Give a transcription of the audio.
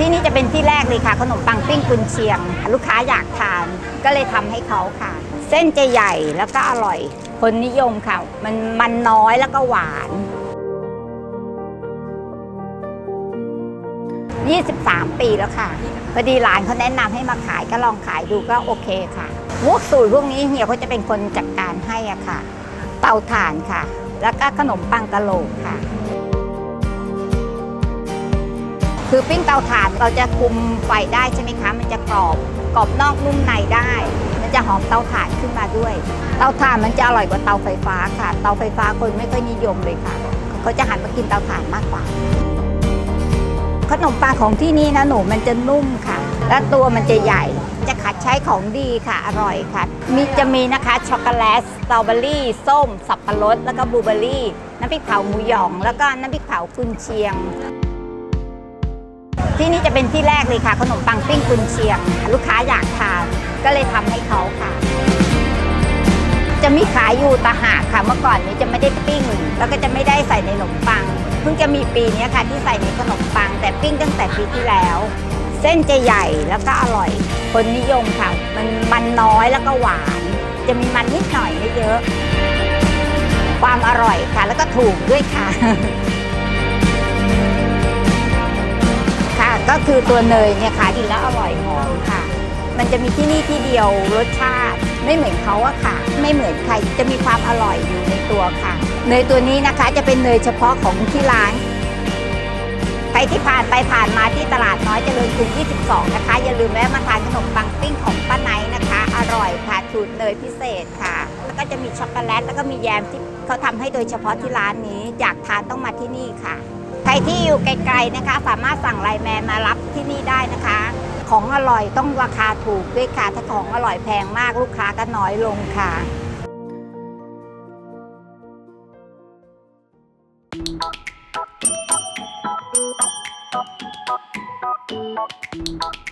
ที่นี่จะเป็นที่แรกเลยค่ะ ขนมปังปิ้งกุนเชียง ลูกค้าอยากทานก็เลยทำให้เขาค่ะ เส้นจะใหญ่แล้วก็อร่อย คนนิยมค่ะ มันมันน้อยแล้วก็หวาน 23 ปีแล้วค่ะ พอดีหลานเขาแนะนำให้มาขายก็ลองขายดูก็โอเคค่ะพวกสูตรพวกนี้เฮียเขาจะเป็นคนจัดการให้อะค่ะ เตาถ่านค่ะ แล้วก็ขนมปังกะโหลกค่ะ คือปิ้งเตาถ่านเราจะคุมไฟได้ใช่ไหมคะ มันจะกรอบกรอบนอกนุ่มในได้ มันจะหอมเตาถ่านขึ้นมาด้วย เตาถ่านมันจะอร่อยกว่าเตาไฟฟ้าค่ะ เตาไฟฟ้าคนไม่ค่อยนิยมเลยค่ะ เขาจะหันมากินเตาถ่านมากกว่า ขนมปังของที่นี่นะหนูมันจะนุ่มค่ะ และตัวมันจะใหญ่จะขัดใช้ของดีค่ะอร่อยค่ะ มีจะมีนะคะช็อกโกแลตสตรอเบอรี่ ส้ม สับปะรด แล้วก็บลูเบอรี่ น้ำพริกเผาหมูหยอง แล้วก็น้ำพริกเผากุนเชียง ที่นี่จะเป็นที่แรกเลยค่ะ ขนมปังปิ้งกุนเชียง ลูกค้าอยากทานก็เลยทำให้เขาค่ะ จะมีขายอยู่ตาหากค่ะ เมื่อก่อนนี้จะไม่ได้ปิ้ง แล้วก็จะไม่ได้ใส่ในขนมปัง เพิ่งจะมีปีนี้ค่ะที่ใส่ในขนมปัง แต่ปิ้งตั้งแต่ปีที่แล้ว เส้นจะใหญ่แล้วก็อร่อย คนนิยมค่ะ มันมันน้อยแล้วก็หวาน จะมีมันนิดหน่อยไม่เยอะ ความอร่อยค่ะ แล้วก็ถูกด้วยค่ะ ก็คือตัวเนยเนี่ยค่ะกินแล้วอร่อยหอมค่ะ มันจะมีที่นี่ที่เดียวรสชาติ ไม่เหมือนเขาอะค่ะ ไม่เหมือนใครจะมีความอร่อยอยู่ในตัวค่ะ เนยตัวนี้นะคะจะเป็นเนยเฉพาะของที่ร้านใครที่ผ่านไปผ่านมาที่ตลาดน้อยเจริญกรุง22 นะคะ อย่าลืมแวะมาทานขนมปังปิ้งของป้าไนนะคะ อร่อยค่ะสูตรเนยพิเศษค่ะ แล้วก็จะมีช็อกโกแลตแล้วก็มีแยมที่เขาทำให้โดยเฉพาะที่ร้านนี้อยากทานต้องมาที่นี่ค่ะ ใครที่อยู่ไกลๆนะคะ สามารถสั่งไลน์แมนมารับที่นี่ได้นะคะ ของอร่อยต้องราคาถูกด้วยค่ะ ถ้าของอร่อยแพงมากลูกค้าก็น้อยลงค่ะ Thank